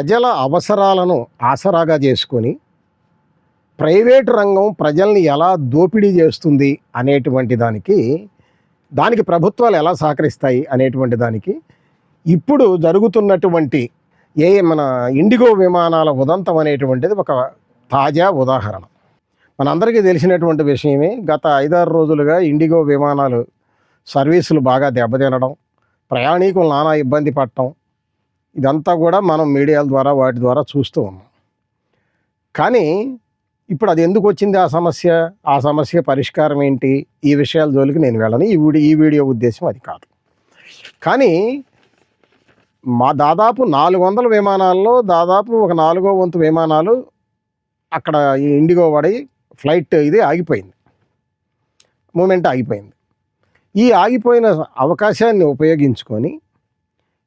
ప్రజల అవసరాలను ఆసరాగా చేసుకొని ప్రైవేటు రంగం ప్రజల్ని ఎలా దోపిడీ చేస్తుంది అనేటువంటి దానికి దానికి ప్రభుత్వాలు ఎలా సహకరిస్తాయి అనేటువంటి దానికి ఇప్పుడు జరుగుతున్నటువంటి ఏ మన ఇండిగో విమానాల ఉదంతం అనేటువంటిది ఒక తాజా ఉదాహరణ. మనందరికీ తెలిసినటువంటి విషయమే గత ఐదారు రోజులుగా ఇండిగో విమానాలు సర్వీసులు బాగా దెబ్బతినడం ప్రయాణికులు నానా ఇబ్బంది పడటం ఇదంతా కూడా మనం మీడియాల ద్వారా వాటి ద్వారా చూస్తూ ఉన్నాం. కానీ ఇప్పుడు అది ఎందుకు వచ్చింది ఆ సమస్య? ఆ సమస్య పరిష్కారం ఏంటి? ఈ విషయాల జోలికి నేను వెళ్ళను. ఈ వీడియో ఈ వీడియో ఉద్దేశం అది కాదు. కానీ మా దాదాపు నాలుగు వందల విమానాల్లో దాదాపు ఒక నాలుగో వంతు విమానాలు అక్కడ ఈ ఇండిగో పడి ఫ్లైట్ ఇది ఆగిపోయింది. మూమెంట్ ఆగిపోయింది. ఈ ఆగిపోయిన అవకాశాన్ని ఉపయోగించుకొని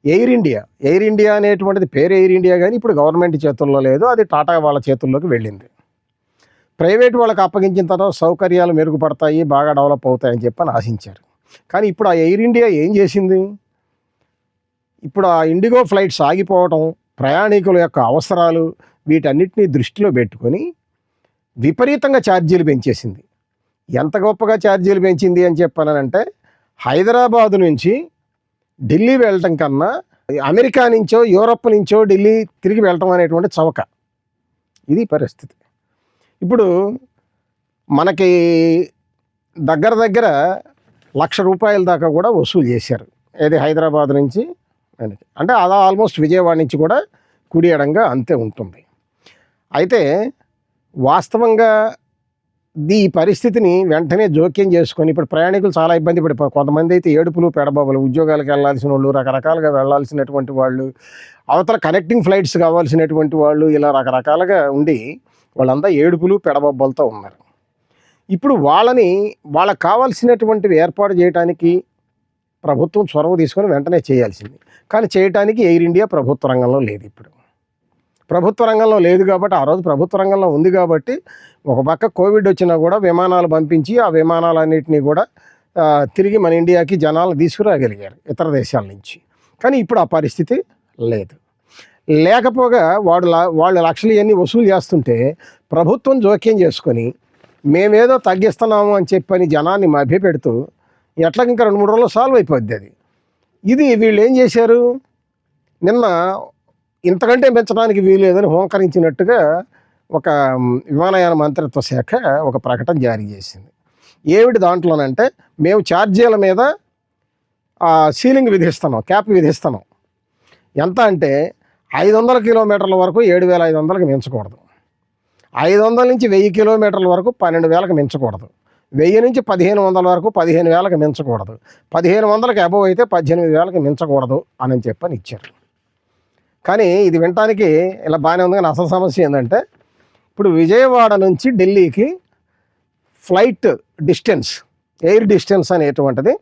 ఎయిర్ ఇండియా. ఎయిర్ ఇండియా అనేటువంటిది పేరు ఎయిర్ ఇండియా కానీ ఇప్పుడు గవర్నమెంట్ చేతుల్లో లేదు. అది టాటా వాళ్ళ చేతుల్లోకి వెళ్ళింది. ప్రైవేట్ వాళ్ళకి అప్పగించిన తర్వాత సౌకర్యాలు మెరుగుపడతాయి బాగా డెవలప్ అవుతాయని చెప్పని ఆశించారు. కానీ ఇప్పుడు ఆ ఎయిర్ ఇండియా ఏం చేసింది? ఇప్పుడు ఆ ఇండిగో ఫ్లైట్స్ ఆగిపోవటం ప్రయాణికుల యొక్క అవసరాలు వీటన్నిటిని దృష్టిలో పెట్టుకొని విపరీతంగా ఛార్జీలు పెంచేసింది. ఎంత గొప్పగా ఛార్జీలు పెంచింది అని చెప్పానంటే హైదరాబాదు నుంచి ఢిల్లీ వెళ్ళటం కన్నా అమెరికా నుంచో యూరప్ నుంచో ఢిల్లీ తిరిగి వెళ్ళటం అనేటువంటి చవక. ఇది పరిస్థితి. ఇప్పుడు మనకి దగ్గర దగ్గర లక్ష రూపాయల దాకా కూడా వసూలు చేశారు. ఏది హైదరాబాద్ నుంచి ఆయనకి. అంటే అలా ఆల్మోస్ట్ విజయవాడ నుంచి కూడా కుడి ఎడంగా అంతే ఉంటుంది. అయితే వాస్తవంగా ఈ పరిస్థితిని వెంటనే జోక్యం చేసుకొని ఇప్పుడు ప్రయాణికులు చాలా ఇబ్బంది పడిపోయి కొంతమంది అయితే ఏడుపులు పెడబాబులు ఉద్యోగాలకు వెళ్ళాల్సిన వాళ్ళు రకరకాలుగా వెళ్ళాల్సినటువంటి వాళ్ళు అవతల కనెక్టింగ్ ఫ్లైట్స్ కావాల్సినటువంటి వాళ్ళు ఇలా రకరకాలుగా ఉండి వాళ్ళంతా ఏడుపులు పెడబాబులతో ఉన్నారు. ఇప్పుడు వాళ్ళని వాళ్ళకు కావాల్సినటువంటివి ఏర్పాటు చేయడానికి ప్రభుత్వం చొరవ తీసుకొని వెంటనే చేయాల్సింది. కానీ చేయడానికి ఎయిర్ ఇండియా ప్రభుత్వ రంగంలో లేదు ఇప్పుడు. ప్రభుత్వ రంగంలో లేదు కాబట్టి ఆ రోజు ప్రభుత్వ రంగంలో ఉంది కాబట్టి ఒక పక్క కోవిడ్ వచ్చినా కూడా విమానాలు పంపించి ఆ విమానాలన్నింటినీ కూడా తిరిగి మన ఇండియాకి జనాలు తీసుకురాగలిగారు ఇతర దేశాల నుంచి. కానీ ఇప్పుడు ఆ పరిస్థితి లేదు. లేకపోగా వాడు వాళ్ళు లక్షలు ఇవన్నీ వసూలు చేస్తుంటే ప్రభుత్వం జోక్యం చేసుకొని మేమేదో తగ్గిస్తున్నాము అని చెప్పని జనాన్ని మభ్యపెడుతూ ఎట్లా ఇంకా రెండు మూడు రోజులు సాల్వ్ అయిపోద్ది అది. ఇది వీళ్ళు ఏం చేశారు? నిన్న ఇంతకంటే పెంచడానికి వీలేదని హోంకరించినట్టుగా ఒక విమానయాన మంత్రిత్వ శాఖ ఒక ప్రకటన జారీ చేసింది. ఏమిటి దాంట్లోనంటే మేము ఛార్జీల మీద సీలింగ్ విధిస్తున్నాం క్యాప్ విధిస్తున్నాం. ఎంత అంటే ఐదు వందల కిలోమీటర్ల వరకు ఏడు వేల ఐదు వందలకు మించకూడదు. ఐదు వందల నుంచి వెయ్యి కిలోమీటర్ల వరకు పన్నెండు వేలకు మించకూడదు. వెయ్యి నుంచి పదిహేను వందల వరకు పదిహేను వేలకు మించకూడదు. పదిహేను వందలకు అబవ్ అయితే పద్దెనిమిది వేలకు మించకూడదు అని చెప్పని ఇచ్చారు. కానీ ఇది వినటానికి ఇలా బాగానే ఉంది కానీ అసలు సమస్య ఏంటంటే ఇప్పుడు విజయవాడ నుంచి ఢిల్లీకి ఫ్లైట్ డిస్టెన్స్ ఎయిర్ డిస్టెన్స్ అనేటువంటిది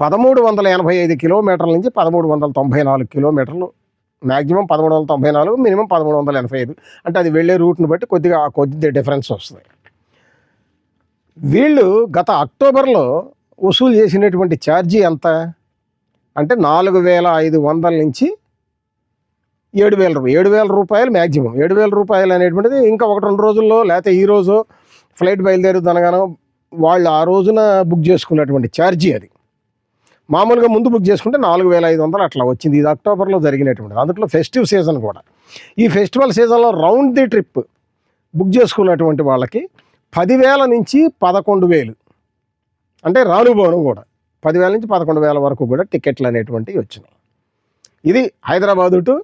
పదమూడు వందల ఎనభై ఐదు కిలోమీటర్ల నుంచి పదమూడు వందల తొంభై నాలుగు కిలోమీటర్లు మ్యాక్సిమం పదమూడు వందల తొంభై నాలుగు మినిమం పదమూడు వందల ఎనభై ఐదు. అంటే అది వెళ్ళే రూట్ని బట్టి కొద్దిగా ఆ కొద్ది డిఫరెన్స్ వస్తుంది. వీళ్ళు గత అక్టోబర్లో వసూలు చేసినటువంటి ఛార్జీ ఎంత? అంటే నాలుగు వేల ఐదు వందల నుంచి ఏడు వేల రూపాయలు ఏడు వేల రూపాయలు మ్యాక్సిమం ఏడు వేల రూపాయలు అనేటువంటిది ఇంకా ఒకటి రెండు రోజుల్లో లేకపోతే ఈ రోజు ఫ్లైట్ బయలుదేరుదనగానో వాళ్ళు ఆ రోజున బుక్ చేసుకున్నటువంటి ఛార్జీ అది. మామూలుగా ముందు బుక్ చేసుకుంటే నాలుగు వేల ఐదు వందలు అట్లా వచ్చింది. ఇది అక్టోబర్లో జరిగినటువంటి అందులో ఫెస్టివ్ సీజన్ కూడా. ఈ ఫెస్టివల్ సీజన్లో రౌండ్ ది ట్రిప్ బుక్ చేసుకున్నటువంటి వాళ్ళకి పదివేల నుంచి పదకొండు వేలు. అంటే రానుభవనం కూడా. పదివేల నుంచి పదకొండు వేల వరకు కూడా టికెట్లు అనేటువంటివి వచ్చినాయి. ఇది Hyderabad to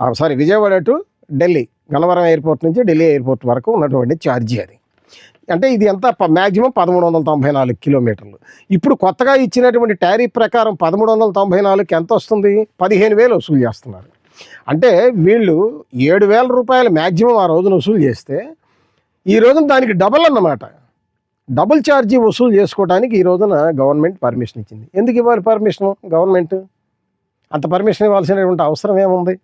sorry Vijayawada to Delhi Gannavaram airport నుంచి ఢిల్లీ ఎయిర్పోర్ట్ వరకు ఉన్నటువంటి ఛార్జీ అది. అంటే ఇది ఎంత? మ్యాక్సిమం పదమూడు వందల తొంభై నాలుగు కిలోమీటర్లు. ఇప్పుడు కొత్తగా ఇచ్చినటువంటి టారిఫ్ ప్రకారం పదమూడు వందల తొంభై నాలుగుకి ఎంత వస్తుంది? పదిహేను వేలు వసూలు చేస్తున్నారు. అంటే వీళ్ళు ఏడు వేల రూపాయలు మ్యాక్సిమం ఆ రోజున వసూలు చేస్తే ఈ రోజున దానికి డబల్ అన్నమాట. డబుల్ ఛార్జీ వసూలు చేసుకోవడానికి ఈ రోజున గవర్నమెంట్ పర్మిషన్ ఇచ్చింది. ఎందుకు ఇవ్వాలి పర్మిషన్? గవర్నమెంట్ అంత పర్మిషన్ ఇవ్వాల్సినటువంటి అవసరం ఏముంది?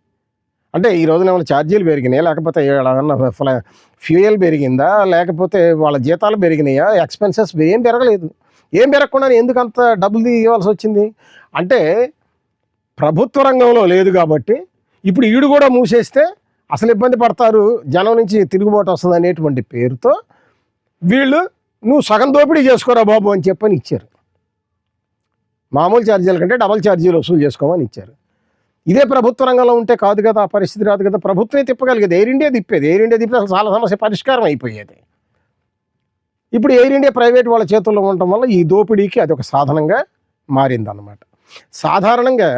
అంటే ఈ రోజున ఏమైనా ఛార్జీలు పెరిగినాయా? లేకపోతే ఏదన్నా ఫ్ల- ఫ్యూయల్ పెరిగిందా? లేకపోతే వాళ్ళ జీతాలు పెరిగినాయా? ఎక్స్పెన్సెస్ ఏం పెరగలేదు. ఏం పెరగకుండా ఎందుకు అంత డబ్బులు ఇవ్వాల్సి వచ్చింది? అంటే ప్రభుత్వ రంగంలో లేదు కాబట్టి ఇప్పుడు ఈడు కూడా మూసేస్తే అసలు ఇబ్బంది పడతారు. జనం నుంచి తిరుగుబాటు వస్తుంది అనేటువంటి పేరుతో వీళ్ళు నువ్వు సగం దోపిడీ చేసుకోరా బాబు అని చెప్పని ఇచ్చారు. మామూలు ఛార్జీల కంటే డబల్ ఛార్జీలు వసూలు చేసుకోమని ఇచ్చారు. ఇదే ప్రభుత్వ రంగంలో ఉంటే కాదు కదా ఆ పరిస్థితి రాదు కదా. ప్రభుత్వమే తిప్పగలిగేది. ఎయిర్ ఇండియా తిప్పేది. ఎయిర్ ఇండియా తిప్పితే అసలు చాలా సమస్య పరిష్కారం అయిపోయేది. ఇప్పుడు ఎయిర్ ఇండియా ప్రైవేట్ వాళ్ళ చేతుల్లో ఉండటం వల్ల ఈ దోపిడీకి అది ఒక సాధనంగా మారిందన్నమాట. సాధారణంగా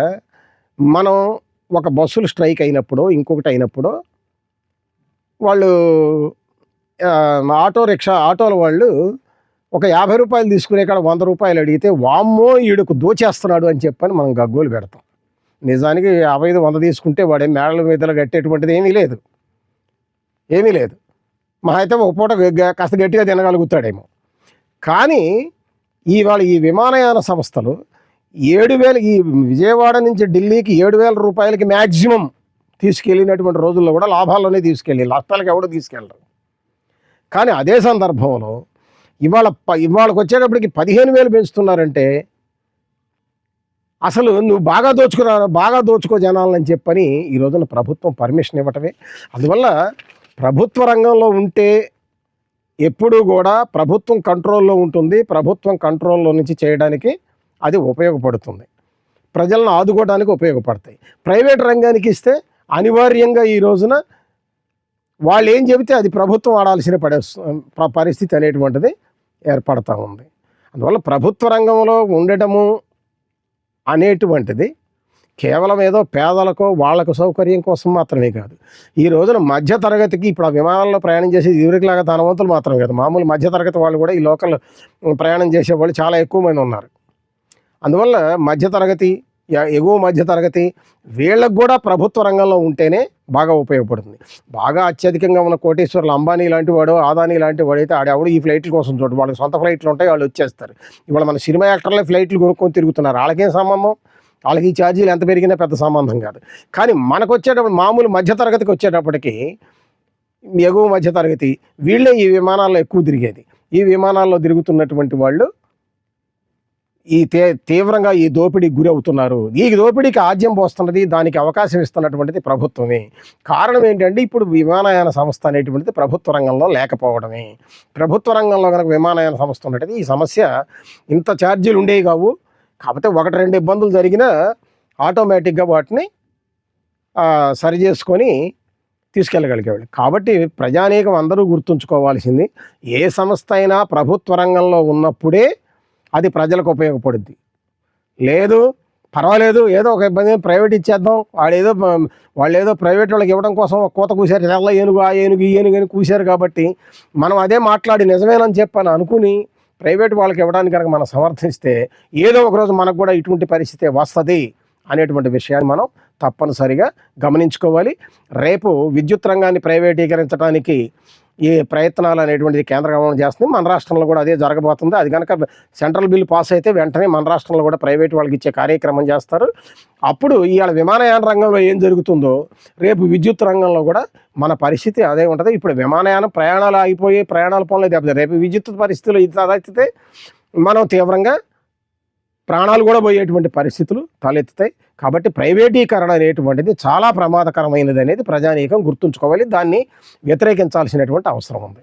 మనం ఒక బస్సులు స్ట్రైక్ అయినప్పుడు ఇంకొకటి అయినప్పుడు వాళ్ళు ఆటో రిక్షా ఆటోల వాళ్ళు ఒక యాభై రూపాయలు తీసుకునే కాడ వంద రూపాయలు అడిగితే వామ్మో ఈడుకు దోచేస్తున్నాడు అని చెప్పని మనం గగ్గోలు పెడతాం. నిజానికి యాభై ఐదు వంద తీసుకుంటే వాడే మేడల మీదలో కట్టేటువంటిది ఏమీ లేదు. ఏమీ లేదు. మా అయితే ఒక పూట కాస్త గట్టిగా తినగలుగుతాడేమో. కానీ ఇవాళ ఈ విమానయాన సంస్థలు ఏడు వేల ఈ విజయవాడ నుంచి ఢిల్లీకి ఏడు వేల రూపాయలకి మ్యాక్సిమం తీసుకెళ్ళినటువంటి రోజుల్లో కూడా లాభాల్లోనే తీసుకెళ్ళి నష్టాలకి ఎవడో తీసుకెళ్ళరు. కానీ అదే సందర్భంలో ఇవాళ ప ఇవాళకి వచ్చేటప్పటికి పదిహేను వేలు పెంచుతున్నారంటే అసలు నువ్వు బాగా దోచుకురా బాగా దోచుకో జనాలని చెప్పని ఈ రోజున ప్రభుత్వం పర్మిషన్ ఇవ్వటమే. అందువల్ల ప్రభుత్వ రంగంలో ఉంటే ఎప్పుడూ కూడా ప్రభుత్వం కంట్రోల్లో ఉంటుంది. ప్రభుత్వం కంట్రోల్లో నుంచి చేయడానికి అది ఉపయోగపడుతుంది. ప్రజలను ఆదుకోవడానికి ఉపయోగపడతాయి. ప్రైవేట్ రంగానికి ఇస్తే అనివార్యంగా ఈ రోజున వాళ్ళు ఏం చెబితే అది ప్రభుత్వం ఆడాల్సిన పడే పరిస్థితి అనేటువంటిది ఏర్పడతా ఉంది. అందువల్ల ప్రభుత్వ రంగంలో ఉండటము అనేటువంటిది కేవలం ఏదో పేదలకు వాళ్ళకు సౌకర్యం కోసం మాత్రమే కాదు. ఈ రోజున మధ్య తరగతికి ఇప్పుడు ఆ విమానాల్లో ప్రయాణం చేసేది ఇవరికిలాగా ధనవంతులు మాత్రమే కాదు. మామూలు మధ్య తరగతి వాళ్ళు కూడా ఈ లోకల్ ప్రయాణం చేసే వాళ్ళు చాలా ఎక్కువ మంది ఉన్నారు. అందువల్ల మధ్య తరగతి ఎగువ మధ్య తరగతి వీళ్ళకు కూడా ప్రభుత్వ రంగంలో ఉంటేనే బాగా ఉపయోగపడుతుంది. బాగా అత్యధికంగా ఉన్న కోటేశ్వర్లు అంబానీ లాంటి వాడు ఆదానీ లాంటి వాడు అయితే ఆడెవడు ఈ ఫ్లైట్ల కోసం చూడు వాళ్ళకి సొంత ఫ్లైట్లు ఉంటాయి వాళ్ళు వచ్చేస్తారు. ఇవాళ మన సినిమా యాక్టర్లే ఫ్లైట్లు కొనుక్కొని తిరుగుతున్నారు. వాళ్ళకేం సంబంధం? వాళ్ళకి ఈ ఛార్జీలు ఎంత పెరిగినా పెద్ద సంబంధం కాదు. కానీ మనకు వచ్చేటప్పుడు మామూలు మధ్య తరగతికి వచ్చేటప్పటికి ఎగువ మధ్య తరగతి వీళ్ళే ఈ విమానాల్లో ఎక్కువ తిరిగేది. ఈ విమానాల్లో తిరుగుతున్నటువంటి వాళ్ళు ఈ తే తీవ్రంగా ఈ దోపిడీకి గురి అవుతున్నారు. ఈ దోపిడీకి ఆద్యం పోస్తున్నది దానికి అవకాశం ఇస్తున్నటువంటిది ప్రభుత్వమే. కారణం ఏంటంటే ఇప్పుడు విమానయాన సంస్థ అనేటువంటిది ప్రభుత్వ రంగంలో లేకపోవడమే. ప్రభుత్వ రంగంలో కనుక విమానయాన సంస్థ ఉన్నట్టు ఈ సమస్య ఇంత ఛార్జీలు ఉండేవి కావు. కాకపోతే ఒకటి రెండు ఇబ్బందులు జరిగినా ఆటోమేటిక్గా వాటిని సరి చేసుకొని తీసుకెళ్ళగలిగేవాళ్ళు. కాబట్టి ప్రజానీకం అందరూ గుర్తుంచుకోవాల్సింది ఏ సంస్థ అయినా ప్రభుత్వ రంగంలో ఉన్నప్పుడే అది ప్రజలకు ఉపయోగపడుద్ది. లేదు పర్వాలేదు ఏదో ఒక ఇబ్బంది ప్రైవేట్ ఇచ్చేద్దాం. వాడు ఏదో వాళ్ళు ఏదో ప్రైవేట్ వాళ్ళకి ఇవ్వడం కోసం కోత కూశారు. తెల్ల ఏనుగు ఆ ఏనుగు ఈ ఏనుగు అని కూశారు కాబట్టి మనం అదే మాట్లాడి నిజమేనని చెప్పని అనుకుని ప్రైవేట్ వాళ్ళకి ఇవ్వడానికి కనుక మనం సమర్థిస్తే ఏదో ఒక రోజు మనకు కూడా ఇటువంటి పరిస్థితి వస్తుంది అనేటువంటి విషయాన్ని మనం తప్పనిసరిగా గమనించుకోవాలి. రేపు విద్యుత్ రంగాన్ని ప్రైవేటీకరించడానికి ఈ ప్రయత్నాలు అనేటువంటిది కేంద్ర గవర్నమెంట్ చేస్తుంది. మన రాష్ట్రంలో కూడా అదే జరగబోతుంది. అది కనుక సెంట్రల్ బిల్ పాస్ అయితే వెంటనే మన రాష్ట్రంలో కూడా ప్రైవేట్ వాళ్ళకి ఇచ్చే కార్యక్రమం చేస్తారు. అప్పుడు ఇవాళ విమానయాన రంగంలో ఏం జరుగుతుందో రేపు విద్యుత్ రంగంలో కూడా మన పరిస్థితి అదే ఉంటుంది. ఇప్పుడు విమానయానం ప్రయాణాలు ఆగిపోయి ప్రయాణాల పనులు దెబ్బతాయి రేపు విద్యుత్ పరిస్థితులు ఇది తలెత్తితే మనం తీవ్రంగా ప్రాణాలు కూడా పోయేటువంటి పరిస్థితులు తలెత్తుతాయి. కాబట్టి ప్రైవేటీకరణ అనేటువంటిది చాలా ప్రమాదకరమైనది అనేది ప్రజానీకం గుర్తుంచుకోవాలి. దాన్ని వ్యతిరేకించాల్సినటువంటి అవసరం ఉంది.